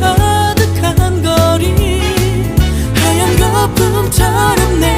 가득한 거리. 하얀 거품처럼 내